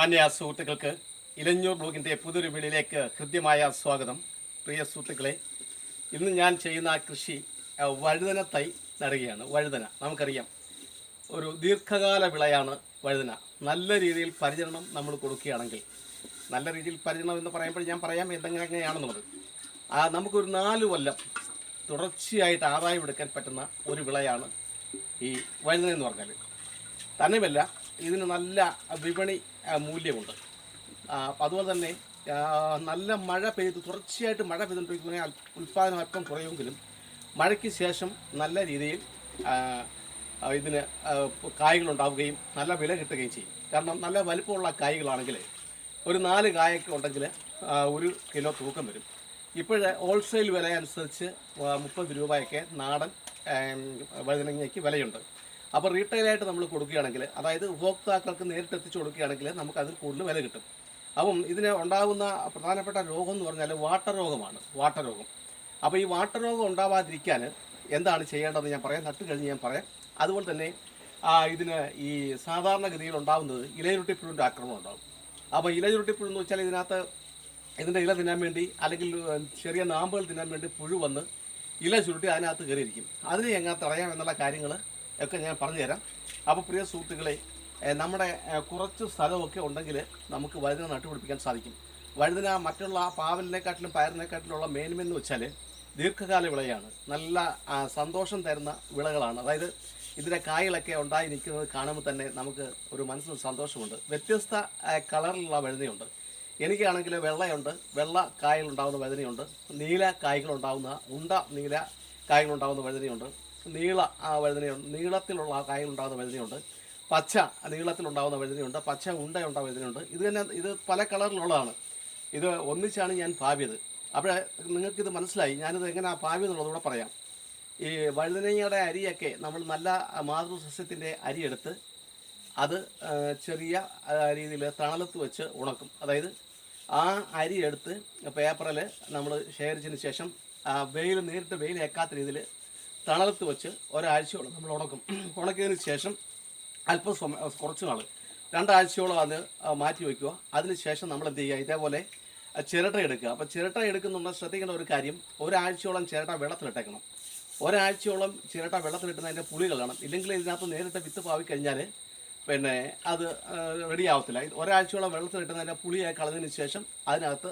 മാന്യ സുഹൃത്തുക്കൾക്ക് ഇലഞ്ഞൂർ ബ്ലോഗിന്റെ പുതിയൊരു വീടിലേക്ക് ഹൃദ്യമായ സ്വാഗതം. പ്രിയ സുഹൃത്തുക്കളെ ഇന്ന് ഞാൻ ചെയ്യുന്ന കൃഷി വഴുതന തൈ നടുകയാണ്. വഴുതന നമുക്കറിയാം. ഒരു ദീർഘകാല വിളയാണ് വഴുതന. നല്ല രീതിയിൽ പരിചരണം നമ്മൾ കൊടുക്കുകയാണെങ്കിൽ നല്ല രീതിയിൽ പരിചരണം എന്ന് പറയുമ്പോൾ ഞാൻ പറയാം എന്തെങ്കിലും ആ നമുക്കൊരു നാല് കൊല്ലം തുടർച്ചയായിട്ട് ആദായം എടുക്കാൻ പറ്റുന്ന ഒരു വിളയാണ് ഈ വഴുതന എന്ന് പറഞ്ഞാൽ തന്നെയുമല്ല ഇതിന് നല്ല വിപണി മൂല്യമുണ്ട്. അതുപോലെ തന്നെ നല്ല മഴ പെയ്ത് തുടർച്ചയായിട്ട് മഴ പെയ്തുകൊണ്ടിരിക്കുന്ന ഉൽപ്പാദനം അല്പം കുറയുമെങ്കിലും മഴയ്ക്ക് ശേഷം നല്ല രീതിയിൽ ഇതിന് കായ്കളുണ്ടാവുകയും നല്ല വില കിട്ടുകയും ചെയ്യും. കാരണം നല്ല വലിപ്പമുള്ള കായ്കളാണെങ്കിൽ ഒരു നാല് കായൊക്കെ ഉണ്ടെങ്കിൽ ഒരു കിലോ തൂക്കം വരും. ഇപ്പോൾ ഹോൾസെയിൽ വില അനുസരിച്ച് മുപ്പത് രൂപയൊക്കെ നാടൻ വഴുതനങ്ങയ്ക്ക് വിലയുണ്ട്. അപ്പോൾ റീറ്റെയിലായിട്ട് നമ്മൾ കൊടുക്കുകയാണെങ്കിൽ അതായത് ഉപഭോക്താക്കൾക്ക് നേരിട്ട് എത്തിച്ചു കൊടുക്കുകയാണെങ്കിൽ നമുക്ക് അതിൽ കൂടുതൽ വില കിട്ടും. അപ്പം ഇതിന് ഉണ്ടാകുന്ന പ്രധാനപ്പെട്ട രോഗം എന്ന് പറഞ്ഞാൽ വാട്ടർ രോഗമാണ് വാട്ടർ രോഗം. അപ്പോൾ ഈ വാട്ടർ രോഗം ഉണ്ടാവാതിരിക്കാൻ എന്താണ് ചെയ്യേണ്ടതെന്ന് ഞാൻ പറയാം നട്ട് കഴിഞ്ഞ് ഞാൻ പറയാം. അതുപോലെ തന്നെ ഇതിന് ഈ സാധാരണഗതിയിൽ ഉണ്ടാകുന്നത് ഇലയുരുട്ടിപ്പുഴുവിന്റെ ആക്രമണം ഉണ്ടാകും. അപ്പോൾ ഇലയുരുട്ടിപ്പുഴു എന്ന് വെച്ചാൽ ഇതിനകത്ത് ഇതിന്റെ ഇല തിന്നാൻ വേണ്ടി അല്ലെങ്കിൽ ചെറിയ നാമ്പുകൾ തിന്നാൻ വേണ്ടി പുഴു വന്ന് ഇല ചുരുട്ടി അതിനകത്ത് കയറിയിരിക്കും. അതിനെ എങ്ങനെ തടയാം എന്നുള്ള കാര്യങ്ങൾ ഒക്കെ ഞാൻ പറഞ്ഞു തരാം അപ്പോൾ പ്രിയ സുഹൃത്തുക്കളെ നമ്മുടെ കുറച്ച് സ്ഥലമൊക്കെ ഉണ്ടെങ്കിൽ നമുക്ക് വഴുതന നട്ടുപിടിപ്പിക്കാൻ സാധിക്കും. വഴുതന മറ്റുള്ള പാവലിനെക്കാട്ടിലും പയറിനെക്കാട്ടിലുള്ള മേന്മെന്ന് വെച്ചാൽ ദീർഘകാല വിളയാണ്. നല്ല സന്തോഷം തരുന്ന വിളകളാണ്. അതായത് ഇതിന്റെ കായകളൊക്കെ ഉണ്ടായി നിൽക്കുന്നത് കാണുമ്പോൾ തന്നെ നമുക്ക് ഒരു മനസ്സിന് സന്തോഷമുണ്ട്. വ്യത്യസ്ത കളറിലുള്ള വഴുതനയുണ്ട്. എനിക്കാണെങ്കിൽ വെള്ളയുണ്ട്. വെള്ള കായകളുണ്ടാകുന്ന വഴുതനയുണ്ട്. നീല കായകളുണ്ടാകുന്ന ഉണ്ട നീല കായകളുണ്ടാകുന്ന വഴുതനയുണ്ട്. നീള ആ വഴുതനയുണ്ട് നീളത്തിലുള്ള ആ ഉണ്ടാകുന്ന വഴുതനയുണ്ട് പച്ച നീളത്തിലുണ്ടാകുന്ന വഴുതനയുണ്ട് പച്ച ഉണ്ടയുണ്ടാകുന്ന വഴുതനയുണ്ട് ഇത് തന്നെ ഇത് പല കളറിലുള്ളതാണ്. ഇത് ഒന്നിച്ചാണ് ഞാൻ ഭാവിയത് അപ്പോൾ നിങ്ങൾക്കിത് മനസ്സിലായി. ഞാനിത് എങ്ങനെയാണ് ഭാവിയെന്നുള്ളത് കൂടെ പറയാം. ഈ വഴുതനങ്ങയുടെ അരിയൊക്കെ നമ്മൾ നല്ല മാതൃസസ്യത്തിന്റെ അരിയെടുത്ത് അത് ചെറിയ രീതിയിൽ തണലത്ത് വെച്ച് ഉണക്കും. അതായത് ആ അരിയെടുത്ത് പേപ്പറിൽ നമ്മൾ ശേഖരിച്ചതിന് ശേഷം വെയിൽ നേരിട്ട് വെയിൽ ഏക്കാത്ത രീതിയിൽ തണലത്ത് വെച്ച് ഒരാഴ്ചയോളം നമ്മൾ ഉണക്കും. ഉണക്കിയതിന് ശേഷം അല്പം കുറച്ച് നാൾ രണ്ടാഴ്ചയോളം അത് മാറ്റി വയ്ക്കുക അതിന് ശേഷം നമ്മൾ എന്ത് ചെയ്യുക? ഇതേപോലെ ചിരട്ട എടുക്കുക. അപ്പോൾ ചിരട്ട എടുക്കുന്നുണ്ട് ശ്രദ്ധിക്കേണ്ട ഒരു കാര്യം ഒരാഴ്ചയോളം ചിരട്ട വെള്ളത്തിലിട്ടേക്കണം. ഒരാഴ്ചയോളം ചിരട്ട വെള്ളത്തിലിട്ടുന്നതിന്റെ പുളി കളയണം ഇല്ലെങ്കിൽ ഇതിനകത്ത് നേരിട്ട് വിത്ത് പാവിക്കഴിഞ്ഞാൽ പിന്നെ അത് റെഡി ആവത്തില്ല. ഇത് ഒരാഴ്ചയോളം വെള്ളത്തിലിട്ടുന്നതിന്റെ പുളിയായി കളഞ്ഞതിന് ശേഷം അതിനകത്ത്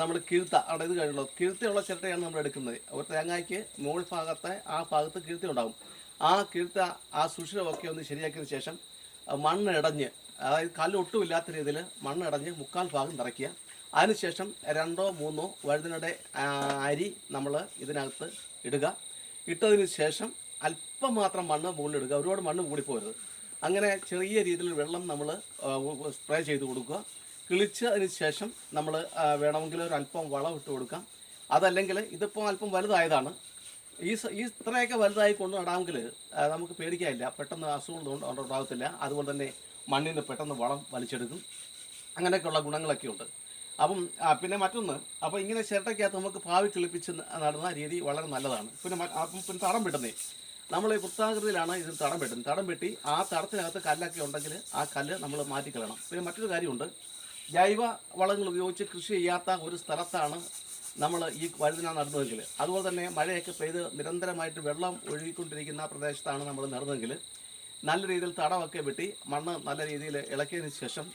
നമ്മൾ കിഴുത്ത അവിടെ ഇത് കഴിഞ്ഞുള്ളൂ. കിഴുത്തയുള്ള ചിരട്ടയാണ് നമ്മൾ എടുക്കുന്നത്. ഒരു തേങ്ങയ്ക്ക് മുകൾ ഭാഗത്തെ ആ ഭാഗത്ത് കിഴുത്ത ഉണ്ടാകും ആ കിഴുത്ത ആ സുഷിരമൊക്കെ ഒന്ന് ശരിയാക്കിയതിന് ശേഷം മണ്ണ് ഇടഞ്ഞ് അതായത് കല്ല് ഒട്ടുമില്ലാത്ത രീതിയിൽ മണ്ണ് ഇടഞ്ഞ് മുക്കാൽ ഭാഗം നിറയ്ക്കുക. അതിനുശേഷം രണ്ടോ മൂന്നോ വഴുതിനയുടെ അരി നമ്മൾ ഇതിനകത്ത് ഇടുക. ഇട്ടതിന് ശേഷം അല്പം മാത്രം മണ്ണ് മുകളിലിടുക ഒരുപാട് മണ്ണ് കൂടിപ്പോരുത് അങ്ങനെ ചെറിയ രീതിയിൽ വെള്ളം നമ്മൾ സ്പ്രേ ചെയ്ത് കൊടുക്കുക. കിളിച്ചതിന് ശേഷം നമ്മൾ വേണമെങ്കിൽ ഒരു അല്പം വളം ഇട്ട് കൊടുക്കാം. അതല്ലെങ്കിൽ ഇതിപ്പോൾ അല്പം വലുതായതാണ്. ഈ ഈ ഇത്രയൊക്കെ വലുതായി കൊണ്ട് നടാമെങ്കിൽ നമുക്ക് പേടിക്കാനില്ല. പെട്ടെന്ന് അസുഖം ഉണ്ട്- ഉണ്ടാകത്തില്ല അതുപോലെ തന്നെ മണ്ണിന് പെട്ടെന്ന് വളം വലിച്ചെടുക്കും. അങ്ങനെയൊക്കെയുള്ള ഗുണങ്ങളൊക്കെ ഉണ്ട്. അപ്പം പിന്നെ മറ്റൊന്ന് അപ്പോൾ ഇങ്ങനെ ചിരട്ടയ്ക്കകത്ത് നമുക്ക് ഭാവി കിളിപ്പിച്ച് നടുന്ന രീതി വളരെ നല്ലതാണ്. പിന്നെ അപ്പം പിന്നെ തടം വെട്ടുന്നേ നമ്മൾ ഈ വൃത്താകൃതിയിലാണ് ഇതിന് തടം വെട്ടുന്നത് തടം വെട്ടി ആ തടത്തിനകത്ത് കല്ലൊക്കെ ഉണ്ടെങ്കിൽ ആ കല്ല് നമ്മൾ മാറ്റിക്കളയണം. പിന്നെ മറ്റൊരു കാര്യമുണ്ട്. ജൈവ വളങ്ങൾ ഉപയോഗിച്ച് കൃഷി ചെയ്യാത്ത ഒരു സ്ഥലത്താണ് നമ്മൾ ഈ വഴുതിന നടന്നതെങ്കിൽ. അതുപോലെ തന്നെ മഴയൊക്കെ പെയ്ത് നിരന്തരമായിട്ട് വെള്ളം ഒഴുകിക്കൊണ്ടിരിക്കുന്ന പ്രദേശത്താണ് നമ്മൾ നടന്നതെങ്കിൽ നല്ല രീതിയിൽ തടമൊക്കെ വെട്ടി മണ്ണ് നല്ല രീതിയിൽ ഇളക്കിയതിന് ശേഷം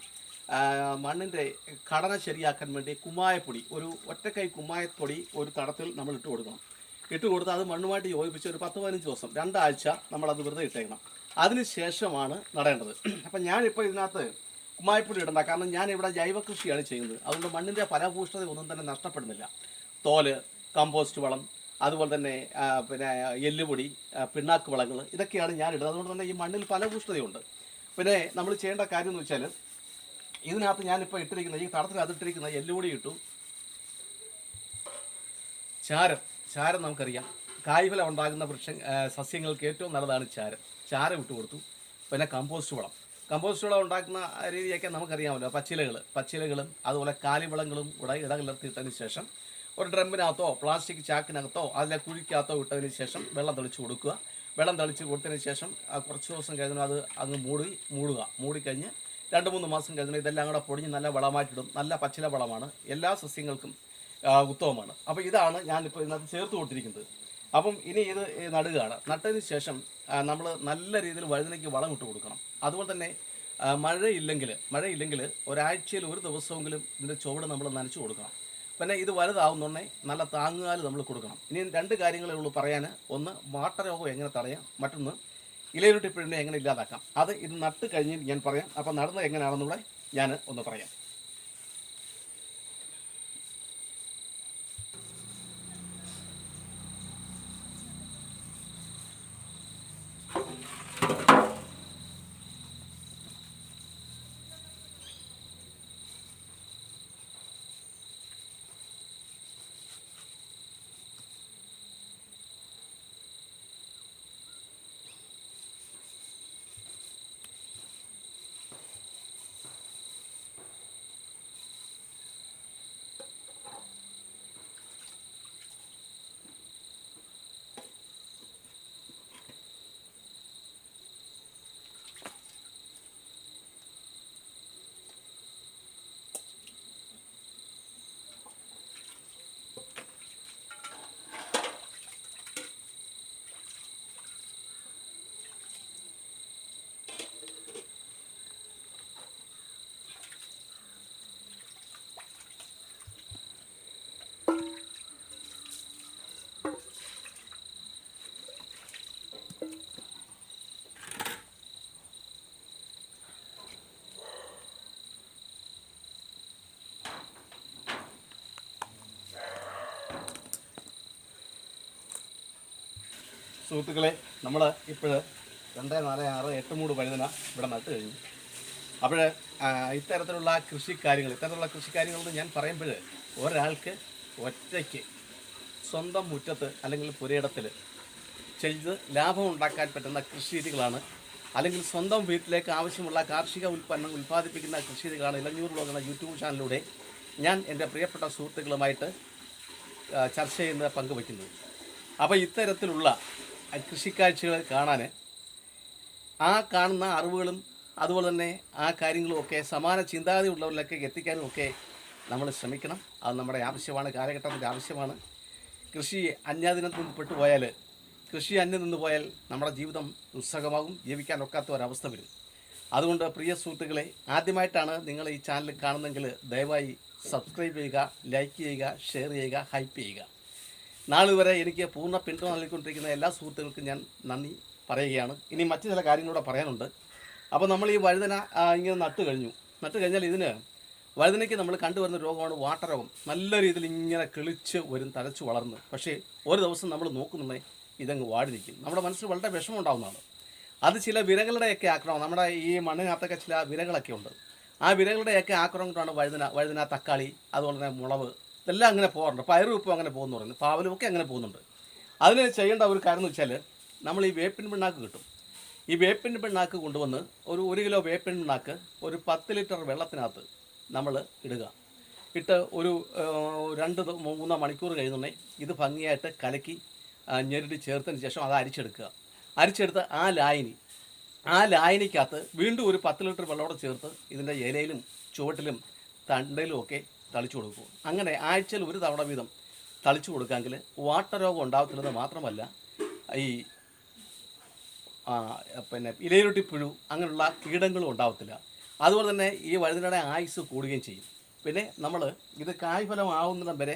മണ്ണിന്റെ ഘടന ശരിയാക്കാൻ വേണ്ടി കുമ്മായപ്പൊടി ഒരു ഒറ്റക്കൈ കുമ്മായപ്പൊടി ഒരു തടത്തിൽ നമ്മൾ ഇട്ട് കൊടുക്കണം. ഇട്ട് കൊടുത്ത് അത് മണ്ണുമായിട്ട് യോജിപ്പിച്ച് ഒരു പത്ത് പതിനഞ്ച് ദിവസം രണ്ടാഴ്ച നമ്മളത് വെറുതെ ഇട്ടേക്കണം. അതിന് ശേഷമാണ് നടേണ്ടത്. അപ്പം ഞാനിപ്പോൾ ഇതിനകത്ത് കുമ്മായപ്പൊടി ഇടണ്ട. കാരണം ഞാൻ ഇവിടെ ജൈവ കൃഷിയാണ് ചെയ്യുന്നത്. അതുകൊണ്ട് മണ്ണിന്റെ ഫലഭൂഷ്ണത ഒന്നും തന്നെ നഷ്ടപ്പെടുന്നില്ല. തോൽ കമ്പോസ്റ്റ് വളം അതുപോലെ തന്നെ പിന്നെ എല്ലുപൊടി പിണ്ണാക്ക് വളങ്ങൾ ഇതൊക്കെയാണ് ഞാൻ ഇടുന്നത്. അതുകൊണ്ട് തന്നെ ഈ മണ്ണിൽ ഫലഭൂഷ്ണതയുണ്ട് പിന്നെ നമ്മൾ ചെയ്യേണ്ട കാര്യം എന്ന് വെച്ചാൽ ഇതിനകത്ത് ഞാനിപ്പോൾ ഇട്ടിരിക്കുന്ന ഈ തടത്തിനകത്ത് അതിട്ടിരിക്കുന്ന എല്ലുപൊടി ഇട്ടു. ചാരം. ചാരം നമുക്കറിയാം. കായ്ഫലം ഉണ്ടാകുന്ന വൃക്ഷ സസ്യങ്ങൾക്ക് ഏറ്റവും നല്ലതാണ് ചാരം. ചാരം ഇട്ട് കൊടുത്തു പിന്നെ കമ്പോസ്റ്റ് വളം. കമ്പോസ്റ്റ് വളം ഉണ്ടാക്കുന്ന രീതിയൊക്കെ നമുക്കറിയാമല്ലോ. പച്ചിലകൾ പച്ചിലകളും അതുപോലെ കാലിവളങ്ങളും കൂടെ ഇടകലർത്തിയിട്ടതിന് ശേഷം ഒരു ഡ്രമ്മിനകത്തോ പ്ലാസ്റ്റിക് ചാക്കിനകത്തോ അതിലെ കുഴിക്കകത്തോ ഇട്ടതിന് ശേഷം വെള്ളം തെളിച്ച് കൊടുക്കുക. വെള്ളം തെളിച്ച് കൊടുത്തതിന് ശേഷം കുറച്ച് ദിവസം കഴിഞ്ഞാൽ അത് അങ്ങ് മൂടി മൂടുക. മൂടിക്കഴിഞ്ഞ് രണ്ട് മൂന്ന് മാസം കഴിഞ്ഞാൽ ഇതെല്ലാം കൂടെ പൊടിഞ്ഞ് നല്ല വളമായിട്ടിടും. നല്ല പച്ചില വളമാണ്. എല്ലാ സസ്യങ്ങൾക്കും ഉത്തമമാണ്. അപ്പോൾ ഇതാണ് ഞാനിപ്പോൾ ഇതിനകത്ത് ചേർത്ത് കൊടുത്തിരിക്കുന്നത്. അപ്പം ഇനി ഇത് നടുകയാണ്. നട്ടതിന് ശേഷം നമ്മൾ നല്ല രീതിയിൽ വഴുതനയ്ക്ക് വളം ഇട്ട് കൊടുക്കണം. അതുപോലെ തന്നെ മഴയില്ലെങ്കിൽ മഴയില്ലെങ്കിൽ ഒരാഴ്ചയിൽ ഒരു ദിവസമെങ്കിലും ഇതിന്റെ ചുവട് നമ്മൾ നനച്ചു കൊടുക്കണം. പിന്നെ ഇത് വലുതാവുന്നുണ്ടേ നല്ല താങ്ങുകാൽ നമ്മൾ കൊടുക്കണം. ഇനി രണ്ട് കാര്യങ്ങളേ ഉള്ളൂ പറയാൻ. ഒന്ന് വാട്ടരോഗം എങ്ങനെ തടയാം? മറ്റൊന്ന് ഇലയുരുട്ടിപ്പിഴിനെ എങ്ങനെ ഇല്ലാതാക്കാം? അത് ഇത് നട്ട് കഴിഞ്ഞ് ഞാൻ പറയാം. അപ്പോൾ നടന്നത് എങ്ങനെയാണെന്നൂടെ ഞാൻ ഒന്ന് പറയാം. സുഹൃത്തുക്കളെ നമ്മൾ ഇപ്പോൾ രണ്ട് നാല് ആറ് എട്ട് മൂട് വഴുതന ഇവിടെ നട്ട് കഴിഞ്ഞു. അപ്പോൾ ഇത്തരത്തിലുള്ള കൃഷിക്കാര്യങ്ങൾ ഇത്തരത്തിലുള്ള കൃഷിക്കാര്യങ്ങൾ ഞാൻ പറയുമ്പോൾ ഒരാൾക്ക് ഒറ്റയ്ക്ക് സ്വന്തം മുറ്റത്ത് അല്ലെങ്കിൽ പുരയിടത്തിൽ ചെയ്ത് ലാഭം ഉണ്ടാക്കാൻ പറ്റുന്ന കൃഷിരീതികളാണ്. അല്ലെങ്കിൽ സ്വന്തം വീട്ടിലേക്ക് ആവശ്യമുള്ള കാർഷിക ഉൽപ്പന്നം ഉൽപ്പാദിപ്പിക്കുന്ന കൃഷിരീതികളാണ് ഇലഞ്ഞൂർ ബ്ലോഗ് യൂട്യൂബ് ചാനലിലൂടെ ഞാൻ എന്റെ പ്രിയപ്പെട്ട സുഹൃത്തുക്കളുമായിട്ട് ചർച്ച ചെയ്യുന്ന പങ്കുവയ്ക്കുന്നത്. അപ്പോൾ ഇത്തരത്തിലുള്ള കൃഷിക്കാഴ്ചകൾ കാണാൻ ആ കാണുന്ന അറിവുകളും അതുപോലെ തന്നെ ആ കാര്യങ്ങളും ഒക്കെ സമാന ചിന്താഗതി ഉള്ളവരിലേക്ക് എത്തിക്കാനും ഒക്കെ നമ്മൾ ശ്രമിക്കണം. അത് നമ്മുടെ ആവശ്യമാണ് കാലഘട്ടത്തിന്റെ ആവശ്യമാണ്. കൃഷി അന്യാദിനത്തിൽ നിന്ന് പെട്ടുപോയാൽ കൃഷി അന്യം നിന്ന് പോയാൽ നമ്മുടെ ജീവിതം ദുസ്സഹമാകും ജീവിക്കാൻ ഒക്കാത്ത ഒരവസ്ഥ വരും. അതുകൊണ്ട് പ്രിയ സുഹൃത്തുക്കളെ ആദ്യമായിട്ടാണ് നിങ്ങൾ ഈ ചാനൽ കാണുന്നതെങ്കിൽ ദയവായി സബ്സ്ക്രൈബ് ചെയ്യുക ലൈക്ക് ചെയ്യുക ഷെയർ ചെയ്യുക ഹൈപ്പ് ചെയ്യുക. നാളെ വരെ എനിക്ക് പൂർണ പിന്തുണ നൽകിക്കൊണ്ടിരിക്കുന്ന എല്ലാ സുഹൃത്തുക്കൾക്കും ഞാൻ നന്ദി പറയുകയാണ്. ഇനി മറ്റു ചില കാര്യങ്ങളൂടെ പറയാനുണ്ട്. അപ്പോൾ നമ്മൾ ഈ വഴുതന ഇങ്ങനെ നട്ട് കഴിഞ്ഞു. നട്ട് കഴിഞ്ഞാൽ ഇതിന് വഴുതനയ്ക്ക് നമ്മൾ കണ്ടുവരുന്ന രോഗമാണ് വാട്ടരോഗം നല്ല രീതിയിൽ ഇങ്ങനെ കിളിച്ച് വരും തലച്ചു വളർന്ന്. പക്ഷേ ഒരു ദിവസം നമ്മൾ നോക്കുന്നുണ്ടെങ്കിൽ ഇതങ്ങ് വാടിരിക്കും നമ്മുടെ മനസ്സിൽ വളരെ വിഷമം ഉണ്ടാകുന്നതാണ് അത് ചില വിരകളുടെയൊക്കെ ആക്രമണം. നമ്മുടെ ഈ മണ്ണിനകത്തൊക്കെ ചില വിരകളൊക്കെ ഉണ്ട്. ആ വിരകളുടെയൊക്കെ ആക്രമണം കൊണ്ടാണ് വഴുതന വഴുതന തക്കാളി അതുപോലെ തന്നെ മുളവ് ഇതെല്ലാം അങ്ങനെ പോകാറുണ്ട്. പയറും ഉപ്പും അങ്ങനെ പോകുന്നു പറയുന്നത് പാവലും ഒക്കെ അങ്ങനെ പോകുന്നുണ്ട്. അതിന് ചെയ്യേണ്ട ഒരു കാര്യം എന്ന് വെച്ചാൽ നമ്മൾ ഈ വേപ്പിൻ പിണ്ണാക്ക് കിട്ടും. ഈ വേപ്പിൻ പിണ്ണാക്ക് കൊണ്ടുവന്ന് ഒരു ഒരു കിലോ വേപ്പിൻ പിണ്ണാക്ക് ഒരു പത്ത് ലിറ്റർ വെള്ളത്തിനകത്ത് നമ്മൾ ഇടുക. ഇട്ട് ഒരു രണ്ട് മൂന്നോ മണിക്കൂർ കഴിയുന്നുണ്ടെങ്കിൽ ഇത് ഭംഗിയായിട്ട് കലക്കി ഞെരടി ചേർത്തതിന് ശേഷം അത് അരിച്ചെടുക്കുക. അരിച്ചെടുത്ത് ആ ലായനി ആ ലായനിക്കകത്ത് വീണ്ടും ഒരു പത്ത് ലിറ്റർ വെള്ളമോടെ ചേർത്ത് ഇതിന്റെ ഇലയിലും ചുവട്ടിലും തണ്ടയിലും ഒക്കെ തളിച്ചു കൊടുക്കും. അങ്ങനെ ആഴ്ചയിൽ ഒരു തവണ വീതം തളിച്ചു കൊടുക്കാമെങ്കിൽ വാട്ടരോഗം ഉണ്ടാകത്തില്ലെന്ന് മാത്രമല്ല ഈ പിന്നെ ഇലയിലൊട്ടി പുഴു അങ്ങനെയുള്ള കീടങ്ങളും ഉണ്ടാവത്തില്ല അതുപോലെ തന്നെ ഈ വഴുതനയുടെ ആയുസ് കൂടുകയും ചെയ്യും. പിന്നെ നമ്മൾ ഇത് കായ്ഫലം ആവുന്നിടം വരെ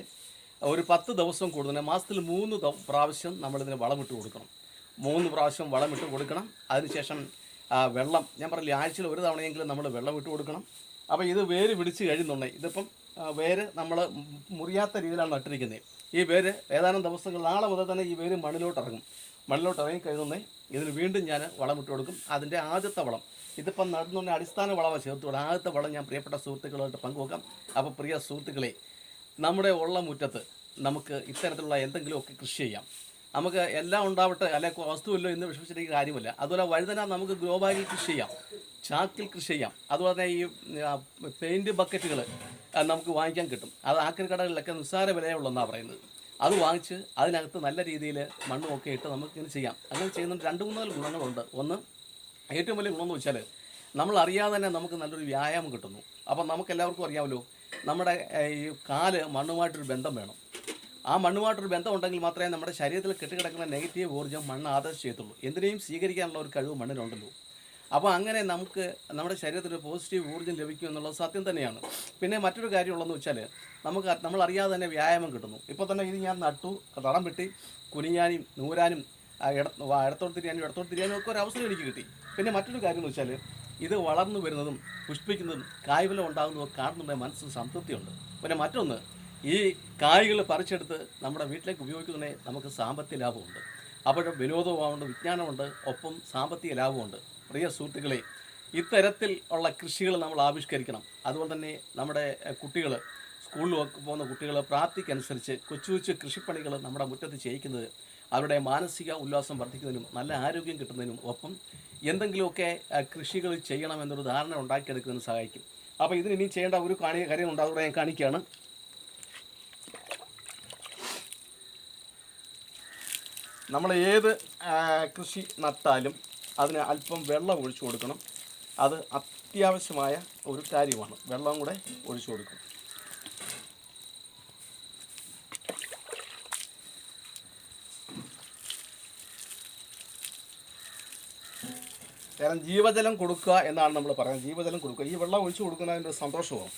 ഒരു പത്ത് ദിവസം കൂടുതൽ മാസത്തിൽ മൂന്ന് പ്രാവശ്യം നമ്മളിതിന് വളമിട്ട് കൊടുക്കണം. മൂന്ന് പ്രാവശ്യം വളമിട്ട് കൊടുക്കണം. അതിനുശേഷം വെള്ളം ഞാൻ പറഞ്ഞില്ല ആഴ്ചയിൽ ഒരു തവണയെങ്കിലും നമ്മൾ വെള്ളം ഇട്ട് കൊടുക്കണം. അപ്പോൾ ഇത് വേര് പിടിച്ച് കഴിയുന്നുണ്ടെങ്കിൽ ഇതിപ്പം വേര് നമ്മൾ മുറിയാത്ത രീതിയിലാണ് നട്ടിരിക്കുന്നത് ഈ വേര് ഏതാനും ദിവസങ്ങൾ നാളെ മുതൽ തന്നെ ഈ വേര് മണ്ണിലോട്ട് ഇറങ്ങും മണ്ണിലോട്ട് ഇറങ്ങി കഴിയുന്നേ ഇതിന് വീണ്ടും ഞാൻ വളം ഇട്ട് കൊടുക്കും. അതിന്റെ ആദ്യത്തെ വളം ഇതിപ്പം നടന്നുകൊണ്ട് അടിസ്ഥാന വളമാണ് വിടാം ആദ്യത്തെ വളം ഞാൻ പ്രിയപ്പെട്ട സുഹൃത്തുക്കളുമായിട്ട് പങ്കുവെക്കാം. അപ്പോൾ പ്രിയ സുഹൃത്തുക്കളെ നമ്മുടെ ഉള്ള മുറ്റത്ത് നമുക്ക് ഇത്തരത്തിലുള്ള എന്തെങ്കിലുമൊക്കെ കൃഷി ചെയ്യാം. നമുക്ക് എല്ലാം ഉണ്ടാവട്ടെ അല്ലെ വസ്തുവല്ലോ എന്ന് വിശ്വസിച്ചിരിക്കുന്ന കാര്യമില്ല. അതുപോലെ വഴുതന നമുക്ക് ഗ്രോ ബാഗിൽ കൃഷി ചെയ്യാം ചാക്കിൽ കൃഷി ചെയ്യാം. അതുപോലെ തന്നെ ഈ പെയിന്റ് ബക്കറ്റുകൾ നമുക്ക് വാങ്ങിക്കാൻ കിട്ടും. അത് ആക്രി കടകളിലൊക്കെ നിസ്സാര വിലയുള്ളതെന്നാണ് പറയുന്നത്. അത് വാങ്ങിച്ച് അതിനകത്ത് നല്ല രീതിയിൽ മണ്ണും ഒക്കെ ഇട്ട് നമുക്ക് ഇങ്ങനെ ചെയ്യാം. അങ്ങനെ ചെയ്യുന്ന രണ്ട് മൂന്ന് നാല് ഗുണങ്ങളുണ്ട്. ഒന്ന് ഏറ്റവും വലിയ ഗുണമെന്ന് വെച്ചാൽ നമ്മൾ അറിയാതെ തന്നെ നമുക്ക് നല്ലൊരു വ്യായാമം കിട്ടുന്നു. അപ്പം നമുക്ക് എല്ലാവർക്കും അറിയാമല്ലോ നമ്മുടെ ഈ കാൽ മണ്ണുമായിട്ടൊരു ബന്ധം വേണം. ആ മണ്ണുമായിട്ടൊരു ബന്ധം ഉണ്ടെങ്കിൽ മാത്രമേ നമ്മുടെ ശരീരത്തിൽ കെട്ടിക്കിടക്കുന്ന നെഗറ്റീവ് ഊർജം മണ്ണ് ആദർശ ചെയ്യത്തുള്ളൂ എന്തിനേയും സ്വീകരിക്കാനുള്ള ഒരു കഴിവ് മണ്ണിനുണ്ടല്ലോ അപ്പോൾ അങ്ങനെ നമുക്ക് നമ്മുടെ ശരീരത്തിന് പോസിറ്റീവ് ഊർജം ലഭിക്കും എന്നുള്ളത് സത്യം തന്നെയാണ്. പിന്നെ മറ്റൊരു കാര്യമുള്ളതെന്ന് വെച്ചാൽ നമുക്ക് നമ്മൾ അറിയാതെ തന്നെ വ്യായാമം കിട്ടുന്നു. ഇപ്പോൾ തന്നെ ഇത് ഞാൻ നട്ടു തടം വെട്ടി കുനിയാനും നൂരാനും ഇടത്തോട്ട് തിരിയാനും ഇടത്തോട്ട് തിരിയാനും ഒക്കെ ഒരു അവസരം എനിക്ക് കിട്ടി. പിന്നെ മറ്റൊരു കാര്യം എന്ന് വെച്ചാൽ ഇത് വളർന്നു വരുന്നതും പുഷ്പിക്കുന്നതും കായ്ഫലം ഉണ്ടാകുന്നതും കാണുന്നുണ്ടെങ്കിൽ മനസ്സിന് സംതൃപ്തിയുണ്ട്. പിന്നെ മറ്റൊന്ന് ഈ കായ്കൾ പറിച്ചെടുത്ത് നമ്മുടെ വീട്ടിലേക്ക് ഉപയോഗിക്കുന്നതിനെ നമുക്ക് സാമ്പത്തിക ലാഭമുണ്ട്. അപ്പോൾ വിനോദവുമുണ്ട് വിജ്ഞാനമുണ്ട് ഒപ്പം സാമ്പത്തിക ലാഭമുണ്ട്. പ്രിയ സുഹൃത്തുക്കളെ ഇത്തരത്തിൽ ഉള്ള കൃഷികൾ നമ്മൾ ആവിഷ്കരിക്കണം. അതുപോലെ തന്നെ നമ്മുടെ കുട്ടികൾ സ്കൂളിൽ പോകുന്ന കുട്ടികൾ പ്രാപ്തിക്കനുസരിച്ച് കൊച്ചു കൊച്ചു കൃഷിപ്പണികൾ നമ്മുടെ മുറ്റത്ത് ചെയ്യിക്കുന്നത് അവരുടെ മാനസിക ഉല്ലാസം വർദ്ധിക്കുന്നതിനും നല്ല ആരോഗ്യം കിട്ടുന്നതിനും ഒപ്പം എന്തെങ്കിലുമൊക്കെ കൃഷികൾ ചെയ്യണമെന്നൊരു ധാരണ ഉണ്ടാക്കിയെടുക്കുന്നതിന് സഹായിക്കും. അപ്പോൾ ഇതിന് ഇനി ചെയ്യേണ്ട ഒരു കാണി കാര്യമുണ്ട് അതുകൂടെ ഞാൻ കാണിക്കുകയാണ് നമ്മൾ ഏത് കൃഷി നട്ടാലും അതിന് അല്പം വെള്ളം ഒഴിച്ചു കൊടുക്കണം. അത് അത്യാവശ്യമായ ഒരു കാര്യമാണ്. വെള്ളം കൂടെ ഒഴിച്ചു കൊടുക്കണം കാരണം ജീവജലം കൊടുക്കുക എന്നാണ് നമ്മൾ പറയുന്നത്. ജീവജലം കൊടുക്കുക. ഈ വെള്ളം ഒഴിച്ചു കൊടുക്കുന്നതിന്റെ സന്തോഷവും